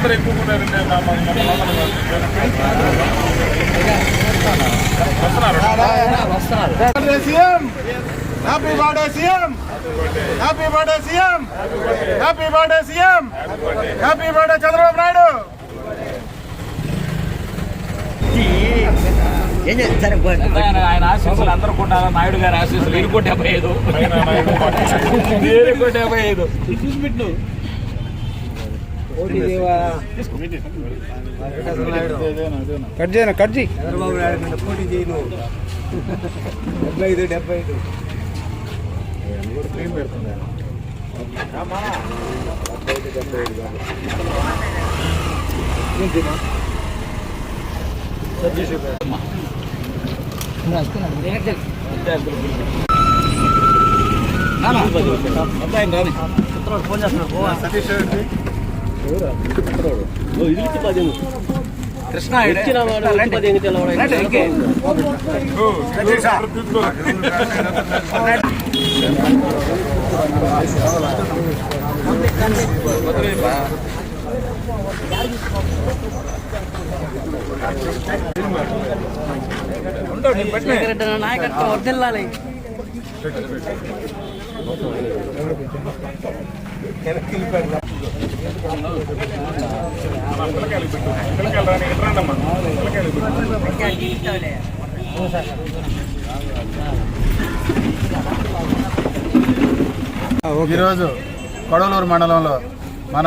అందరూ ఎక్కువ happy birthday CM happy birthday CM happy birthday CM happy birthday Chandrababu Naidu ఆయన ఆశీస్సులు అందరూ కొట్టాలి నాయుడు గారి ఆశీస్సులు ఇరుకో డెబ్బై ఐదు ఇరుకో డెబ్బై ఐదు కట్ చేయనా? కట్ చేయి చంద్రబాబు నాయుడు పోటీ చేయను. డెబ్బై ఐదు డెబ్బై ఐదు ಕೃಷ್ಣ ಹೆಚ್ಚಿನ ನಾಯಕತ್ವ ವರ್ದಿಲ್ಲ నాయకత్వం ఈరోజు కొడవలూరు మండలంలో మన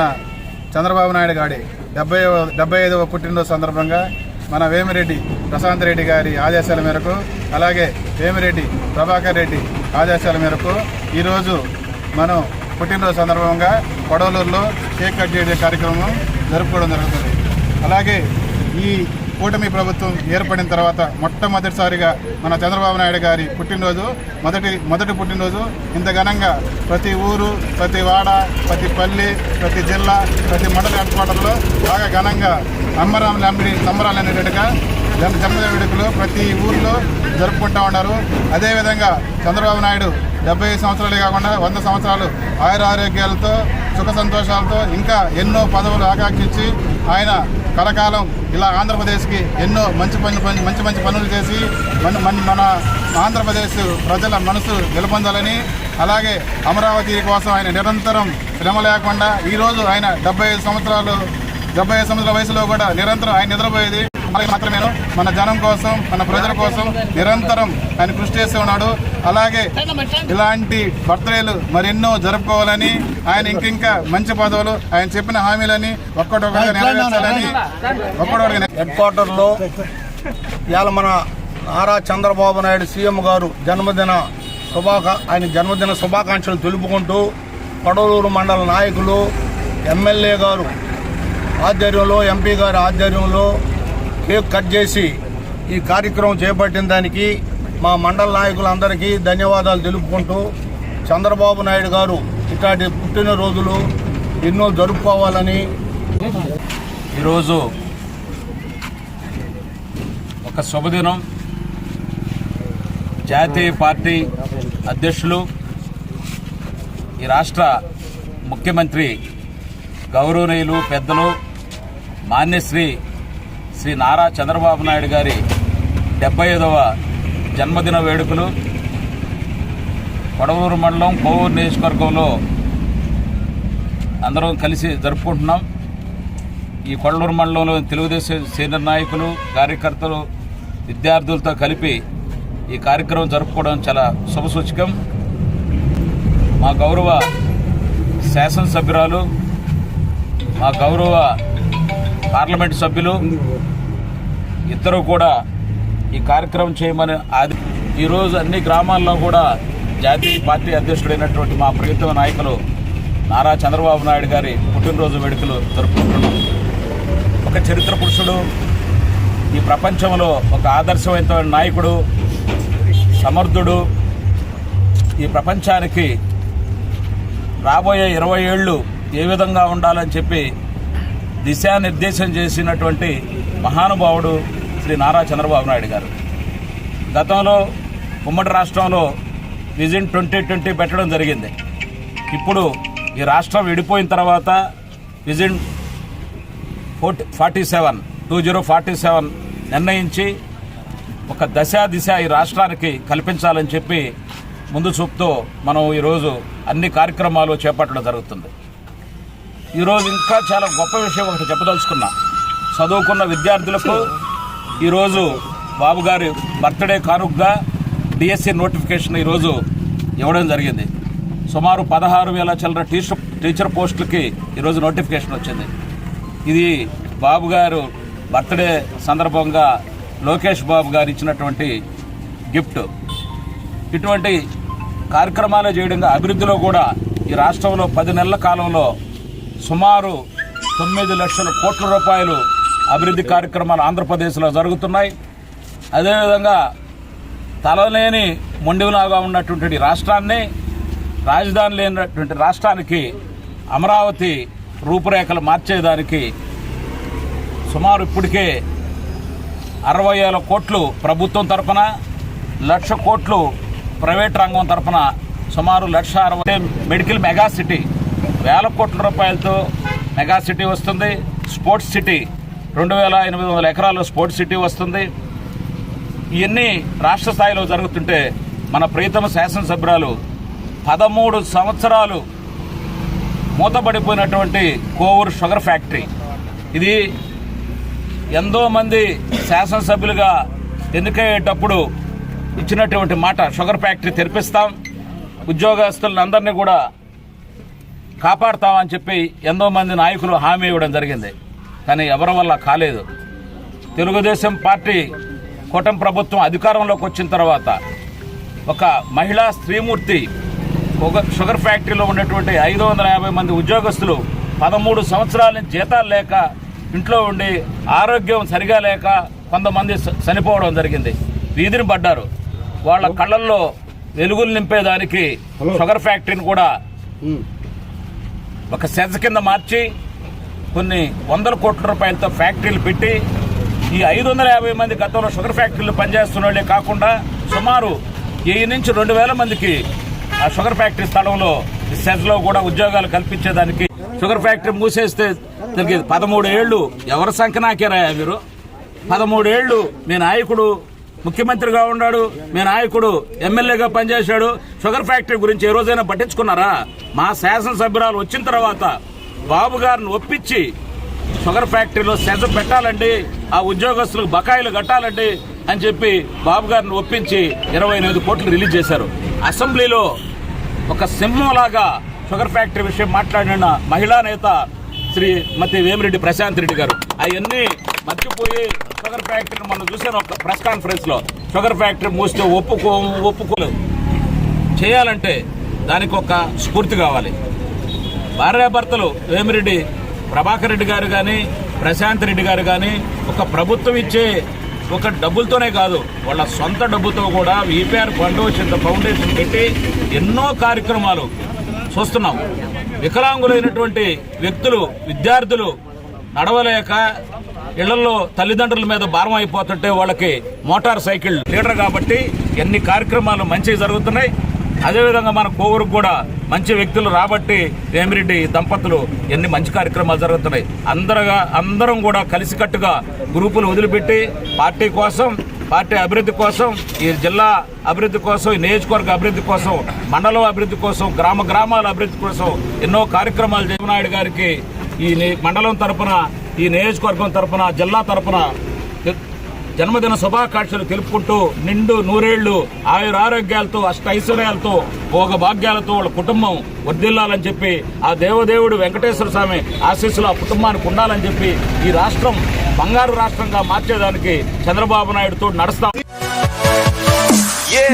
చంద్రబాబు నాయుడు గారి డెబ్బై డెబ్బై ఐదవ పుట్టినరోజు సందర్భంగా మన వేమిరెడ్డి ప్రశాంత్ రెడ్డి గారి ఆదేశాల మేరకు అలాగే వేమిరెడ్డి ప్రభాకర్ రెడ్డి ఆదేశాల మేరకు ఈరోజు మనం పుట్టినరోజు సందర్భంగా కొడవలూరులో కేక్ కట్ చేసే కార్యక్రమం జరుపుకోవడం జరుగుతుంది. అలాగే ఈ కూటమి ప్రభుత్వం ఏర్పడిన తర్వాత మొట్టమొదటిసారిగా మన చంద్రబాబు నాయుడు గారి పుట్టినరోజు మొదటి మొదటి పుట్టినరోజు ఇంత ఘనంగా ప్రతి ఊరు ప్రతి వాడ ప్రతి పల్లి ప్రతి జిల్లా ప్రతి మండల హెడ్ క్వార్టర్లో బాగా ఘనంగా అమ్మరాం లంబడి సంబరాలు అనేటట్టుగా జన్మదిన వేడుకలు ప్రతి ఊర్లో జరుపుకుంటా ఉన్నారు. అదేవిధంగా చంద్రబాబు నాయుడు డెబ్బై ఐదు సంవత్సరాలే కాకుండా వంద సంవత్సరాలు ఆయురారోగ్యాలతో సుఖ సంతోషాలతో ఇంకా ఎన్నో పదవులు ఆకాంక్షించి ఆయన కలకాలం ఇలా ఆంధ్రప్రదేశ్కి ఎన్నో మంచి పని మంచి మంచి పనులు చేసి మన మన మన ఆంధ్రప్రదేశ్ ప్రజల మనసు గెలుపొందాలని అలాగే అమరావతి కోసం ఆయన నిరంతరం శ్రమ లేకుండా ఈరోజు ఆయన డెబ్బై ఐదు సంవత్సరాలు డెబ్బై ఐదు సంవత్సరాల వయసులో కూడా నిరంతరం ఆయన నిద్రపోయేది. అలాగే మాత్రమే మన జనం కోసం మన ప్రజల కోసం నిరంతరం ఆయన కృషి చేస్తూ ఉన్నాడు. అలాగే ఇలాంటి బర్త్డేలు మరెన్నో జరుపుకోవాలని ఆయన ఇంకింకా మంచి పదవులు ఆయన చెప్పిన హామీలని ఒక్కటొక్కటిగా నెరవేర్చాలని ఒక్కడొక్కటిగా హెడ్ క్వార్టర్లో ఇవాళ మన నారా చంద్రబాబు నాయుడు సీఎం గారు జన్మదిన శుభాకా ఆయన జన్మదిన శుభాకాంక్షలు తెలుపుకుంటూ పడవలూరు మండల నాయకులు ఎమ్మెల్యే గారు ఆధ్వర్యంలో ఎంపీ గారి ఆధ్వర్యంలో కేక్ కట్ చేసి ఈ కార్యక్రమం చేపట్టిన దానికి మా మండల నాయకులందరికీ ధన్యవాదాలు తెలుపుకుంటూ చంద్రబాబు నాయుడు గారు ఇట్లాంటి పుట్టినరోజులు ఎన్నో జరుపుకోవాలని ఈరోజు ఒక శుభదినం. జాతీయ పార్టీ అధ్యక్షులు ఈ రాష్ట్ర ముఖ్యమంత్రి గౌరవనీయులు పెద్దలు మాన్యశ్రీ శ్రీ నారా చంద్రబాబు నాయుడు గారి డెబ్బై ఐదవ జన్మదిన వేడుకలు. కొడవూరు మండలం కోవూరు నియోజకవర్గంలో అందరం కలిసి జరుపుకుంటున్నాం. ఈ కొడవూరు మండలంలో తెలుగుదేశం సీనియర్ నాయకులు కార్యకర్తలు విద్యార్థులతో కలిపి ఈ కార్యక్రమం జరుపుకోవడం చాలా శుభసూచకం. మా గౌరవ శాసనసభ్యురాలు మా గౌరవ పార్లమెంటు సభ్యులు ఇద్దరు కూడా ఈ కార్యక్రమం చేయమని ఆది ఈరోజు అన్ని గ్రామాల్లో కూడా జాతీయ పార్టీ అధ్యక్షుడైనటువంటి మా ప్రియతమ నాయకులు నారా చంద్రబాబు నాయుడు గారి పుట్టినరోజు వేడుకలు జరుపుకుంటున్నాం. ఒక చరిత్ర పురుషుడు ఈ ప్రపంచంలో ఒక ఆదర్శవంతమైన నాయకుడు సమర్థుడు. ఈ ప్రపంచానికి రాబోయే ఇరవై ఏళ్ళు ఏ విధంగా ఉండాలని చెప్పి దిశానిర్దేశం చేసినటువంటి మహానుభావుడు శ్రీ నారా చంద్రబాబు నాయుడు గారు. గతంలో ఉమ్మడి రాష్ట్రంలో విజన్ ట్వంటీ ట్వంటీ పెట్టడం జరిగింది. ఇప్పుడు ఈ రాష్ట్రం విడిపోయిన తర్వాత vision forty forty seven two zero forty seven నిర్ణయించి ఒక దశ దిశ ఈ రాష్ట్రానికి కల్పించాలని చెప్పి ముందు చూపుతో మనం ఈరోజు అన్ని కార్యక్రమాలు చేపట్టడం జరుగుతుంది. ఈరోజు ఇంకా చాలా గొప్ప విషయం ఒకటి చెప్పదలుచుకున్నా. చదువుకున్న విద్యార్థులకు ఈరోజు బాబు గారి బర్త్డే కానుకగా డిఎస్సి నోటిఫికేషన్ ఈరోజు ఇవ్వడం జరిగింది. సుమారు పదహారు వేల చిల్లర టీచర్ టీచర్ పోస్టులకి ఈరోజు నోటిఫికేషన్ వచ్చింది. ఇది బాబు గారు బర్త్డే సందర్భంగా లోకేష్ బాబు గారు ఇచ్చినటువంటి గిఫ్ట్. ఇటువంటి కార్యక్రమాలు చేయడంగా అభివృద్ధిలో కూడా ఈ రాష్ట్రంలో పది నెలల కాలంలో సుమారు తొమ్మిది లక్షల కోట్ల రూపాయలు అభివృద్ధి కార్యక్రమాలు ఆంధ్రప్రదేశ్లో జరుగుతున్నాయి. అదేవిధంగా తలలేని మొండిలాగా ఉన్నటువంటి రాష్ట్రాన్ని రాజధాని లేనటువంటి రాష్ట్రానికి అమరావతి రూపురేఖలు మార్చేదానికి సుమారు ఇప్పటికే అరవై వేల కోట్లు ప్రభుత్వం తరఫున లక్ష కోట్లు ప్రైవేట్ రంగం తరఫున సుమారు లక్ష అరవై మెడికల్ మెగా సిటీ వేల కోట్ల రూపాయలతో మెగా సిటీ వస్తుంది. స్పోర్ట్స్ సిటీ రెండు వేల ఎనిమిది వందల ఎకరాల్లో స్పోర్ట్స్ సిటీ వస్తుంది. ఇవన్నీ రాష్ట్ర స్థాయిలో జరుగుతుంటే మన ప్రీతమ శాసనసభ్యురాలు పదమూడు సంవత్సరాలు మూతపడిపోయినటువంటి కోవూరు షుగర్ ఫ్యాక్టరీ. ఇది ఎంతో మంది శాసనసభ్యులుగా ఎన్నికయ్యేటప్పుడు ఇచ్చినటువంటి మాట షుగర్ ఫ్యాక్టరీ తెరిపిస్తాం. ఉద్యోగస్తులందరినీ కూడా కాపాడుతామని చెప్పి ఎంతో మంది నాయకులు హామీ ఇవ్వడం జరిగింది. కానీ ఎవరి వల్ల కాలేదు. తెలుగుదేశం పార్టీ కూటమి ప్రభుత్వం అధికారంలోకి వచ్చిన తర్వాత ఒక మహిళా స్త్రీమూర్తి ఒక షుగర్ ఫ్యాక్టరీలో ఉన్నటువంటి ఐదు వందల యాభై మంది ఉద్యోగస్తులు పదమూడు సంవత్సరాల నుంచి జీతాలు లేక ఇంట్లో ఉండి ఆరోగ్యం సరిగా లేక కొంతమంది చనిపోవడం జరిగింది. వీధిని పడ్డారు. వాళ్ళ కళ్ళల్లో వెలుగులు నింపేదానికి షుగర్ ఫ్యాక్టరీని కూడా ఒక సెజ్ కింద మార్చి కొన్ని వందల కోట్ల రూపాయలతో ఫ్యాక్టరీలు పెట్టి ఈ ఐదు వందల యాభై మంది గతంలో షుగర్ ఫ్యాక్టరీలు పనిచేస్తున్న వాళ్ళే కాకుండా సుమారు వెయ్యి నుంచి రెండు వేల మందికి ఆ షుగర్ ఫ్యాక్టరీ స్థలంలో ఈ సెజ్లో కూడా ఉద్యోగాలు కల్పించేదానికి షుగర్ ఫ్యాక్టరీ మూసేస్తే జరిగేది పదమూడు ఏళ్ళు ఎవరి సంఖ్య నాకేరా మీరు? పదమూడేళ్ళు మీ నాయకుడు ముఖ్యమంత్రిగా ఉన్నాడు మీ నాయకుడు ఎమ్మెల్యేగా పనిచేశాడు. షుగర్ ఫ్యాక్టరీ గురించి ఏ రోజైనా పట్టించుకున్నారా? మా శాసనసభ్యురాలు వచ్చిన తర్వాత బాబు గారిని ఒప్పించి షుగర్ ఫ్యాక్టరీలో సెజ పెట్టాలండి ఆ ఉద్యోగస్తులకు బకాయిలు కట్టాలండి అని చెప్పి బాబు గారిని ఒప్పించి ఇరవై ఎనిమిది కోట్లు రిలీజ్ చేశారు. అసెంబ్లీలో ఒక సింహంలాగా షుగర్ ఫ్యాక్టరీ విషయం మాట్లాడిన మహిళా నేత శ్రీమతి వేమిరెడ్డి ప్రశాంత్ రెడ్డి గారు. అవన్నీ మర్చిపోయి షుగర్ ఫ్యాక్టరీని మనం చూసాను ఒక ప్రెస్ కాన్ఫరెన్స్లో షుగర్ ఫ్యాక్టరీ మూస్తే ఒప్పుకో ఒప్పుకోలేదు. చేయాలంటే దానికి ఒక స్ఫూర్తి కావాలి. భార్యాభర్తలు వేమిరెడ్డి ప్రభాకర్ రెడ్డి గారు కానీ ప్రశాంత్ రెడ్డి గారు కానీ ఒక ప్రభుత్వం ఇచ్చే ఒక డబ్బులతోనే కాదు వాళ్ళ సొంత డబ్బుతో కూడా ఈపీఆర్ చింత ఫౌండేషన్ పెట్టి ఎన్నో కార్యక్రమాలు చూస్తున్నాం. వికలాంగులైనటువంటి వ్యక్తులు విద్యార్థులు నడవలేక ఇళ్ళలో తల్లిదండ్రుల మీద భారం అయిపోతుంటే వాళ్ళకి మోటార్ సైకిల్ లీడర్ కాబట్టి ఎన్ని కార్యక్రమాలు మంచిగా జరుగుతున్నాయి. అదేవిధంగా మన కోవూరుకు కూడా మంచి వ్యక్తులు రాబట్టి వేమిరెడ్డి దంపతులు ఎన్ని మంచి కార్యక్రమాలు జరుగుతున్నాయి. అందరగా అందరం కూడా కలిసికట్టుగా గ్రూపులు వదిలిపెట్టి పార్టీ కోసం పార్టీ అభివృద్ధి కోసం ఈ జిల్లా అభివృద్ధి కోసం ఈ నియోజకవర్గ అభివృద్ధి కోసం మండలం అభివృద్ధి కోసం గ్రామ గ్రామాల అభివృద్ధి కోసం ఎన్నో కార్యక్రమాలు జగన్నాయుడు గారికి ఈ మండలం తరపున ఈ నియోజకవర్గం తరపున జిల్లా తరపున జన్మదిన శుభాకాంక్షలు తెలుపుకుంటూ నిండు నూరేళ్ళు ఆయుర ఆరోగ్యాలతో అష్ట ఐశ్వర్యాలతో భోగ భాగ్యాలతో వాళ్ళ కుటుంబం వర్ధిల్లాలని చెప్పి ఆ దేవదేవుడు వెంకటేశ్వర స్వామి ఆశీస్సులు ఆ కుటుంబానికి ఉండాలని చెప్పి ఈ రాష్ట్రం బంగారు రాష్ట్రంగా మార్చేదానికి చంద్రబాబు నాయుడుతో నడుస్తాం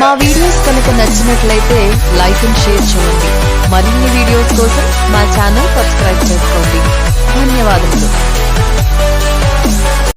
మా వీడియోస్ కనుక నచ్చినట్లయితే లైక్ అండ్ షేర్ చేయండి. మరిన్ని వీడియోస్ కోసం మా ఛానల్ సబ్స్క్రైబ్ చేసుకోండి. ధన్యవాదములు.